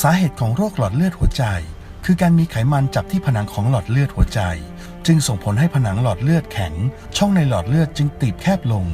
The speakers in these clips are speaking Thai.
สาเหตุของโรคหลอดเลือดหัวใจ คือการมีไขมันจับที่ผนังของหลอดเลือดหัวใจ จึงส่งผลให้ผนังหลอดเลือดแข็ง ช่องในหลอดเลือดจึงตีบแคบลง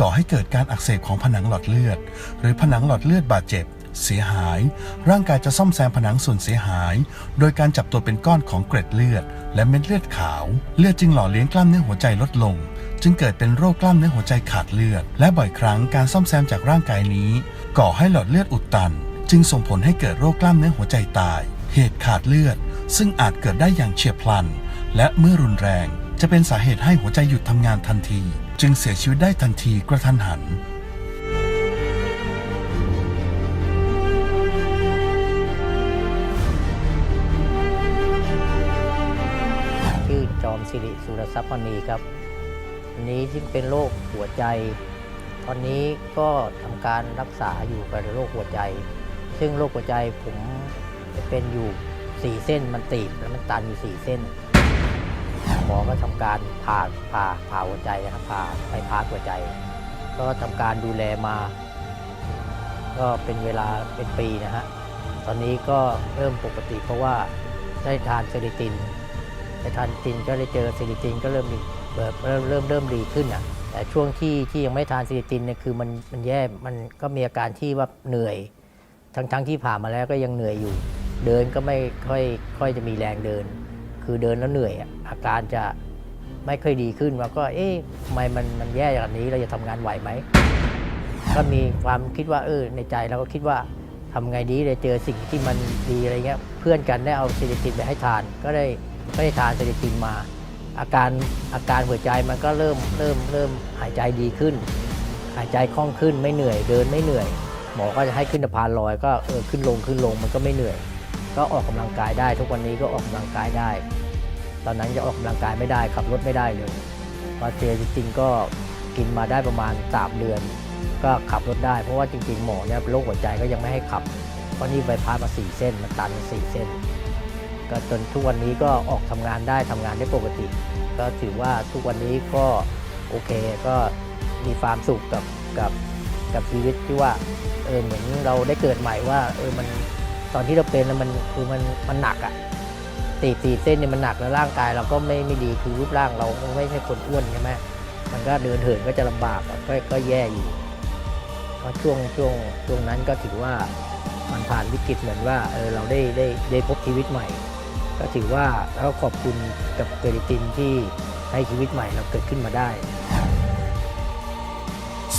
ก่อให้เกิดการอักเสบของผนังหลอดเลือด หรือผนังหลอดเลือดบาดเจ็บ เสียหาย ร่างกายจะซ่อมแซมผนังส่วนเสียหาย โดยการจับตัวเป็นก้อนของเกร็ดเลือด และเม็ดเลือดขาว เลือดจึงหล่อเลี้ยงกล้ามเนื้อหัวใจลดลงจึงเกิดเป็นโรคกล้ามเนื้อหัวใจขาดเลือด และบ่อยครั้งการซ่อมแซมจากร่างกายนี้ ก่อให้หลอดเลือดอุดตัน จึงส่งผลให้เกิดโรคกล้ามเนื้อหัวใจตาย เหตุขาดเลือด ซึ่งอาจเกิดได้อย่างเฉียบพลัน และเมื่อรุนแรง จะเป็นสาเหตุให้หัวใจหยุดทำงานทันที จึงเสียชีวิตได้ทันทีกระทันหันชื่อจอมสิริสุรทรัพย์มณีครับอันนี้ที่เป็นโรคหัวใจ ตอนนี้ก็ทำการรักษาอยู่กับโรคหัวใจ ซึ่งโรคหัวใจผมเป็นอยู่ 4 เส้นมันตีบแล้วมันตันอยู่ 4 เส้นหมอก็ทำการผ่าผ่าผ่าหัวใจนะครับผ่าไฟพาสหัวใจ ก็ทำการดูแลมา ก็เป็นเวลาเป็นปีนะฮะตอนนี้ก็เริ่มปกติเพราะว่าได้ทานเซริตินไปทานซินก็ได้เจอเซิลิตินก็เริ่มมีเริ่มเริ่มเริ่มเริ่มดีขึ้นอะแต่ช่วงที่ที่ยังไม่ทานเซิลิตินเนี่ยคือมันมันแย่มันก็มีอาการที่ว่าเหนื่อย ทั้งทั้งที่ผ่านมาแล้วก็ยังเหนื่อยอยู่ เดินก็ไม่ค่อยค่อยจะมีแรงเดิน คือเดินแล้วเหนื่อยอาการจะไม่ค่อยดีขึ้นว่าก็เอ๊ะทำไมมันมันแย่อย่างนี้เราจะทำงานไหวไหมก็มีความคิดว่าเออในใจเราก็คิดว่าทำไงดีเลยเจอสิ่งที่มันดีอะไรเงี้ยเพื่อนกันได้เอาเซริตินไปให้ทาน ก็ได้ก็ได้ทานเซริตินมา อาการอาการหัวใจมันก็เริ่มเริ่มเริ่มหายใจดีขึ้น หายใจคล่องขึ้นไม่เหนื่อยเดินไม่เหนื่อย หมอก็จะให้ขึ้นสะพานลอยก็เออขึ้นลงขึ้นลงมันก็ไม่เหนื่อย ก็ออกกำลังกายได้ ทุกวันนี้ก็ออกกำลังกายได้ ตอนนั้นจะออกกำลังกายไม่ได้ขับรถไม่ได้เลยพอเจอจริงๆก็กินมาได้ประมาณสามเดือน ก็ขับรถได้เพราะว่าจริงๆหมอเนี่ยโรคหัวใจก็ยังไม่ให้ขับ เพราะนี่ใบพัดมาสี่เส้นมันตันมาสี่เส้น ก็จนทุกวันนี้ก็ออกทำงานได้ทำงานได้ปกติ ก็ถือว่าทุกวันนี้ก็โอเคก็มีความสุขกับกับ กับชีวิตที่ว่าเออเหมือนเราได้เกิดใหม่ว่าเออมันตอนที่เราเป็นแล้วมันคือมันมันหนักอะตีตีเส้นเนี่ยมันหนักแล้วร่างกายเราก็ไม่ไม่ดีคือรูปร่างเราไม่ใช่คนอ้วนใช่ไหมมันก็เดินเหินก็จะลำบากก็ก็แย่อยู่ก็ช่วงช่วงช่วงนั้นก็ถือว่ามันผ่านวิกฤตเหมือนว่าเออเราได้ได้ได้พบชีวิตใหม่ ก็ถือว่าแล้วขอบคุณกับเกลิตินที่ให้ชีวิตใหม่เราเกิดขึ้นมาได้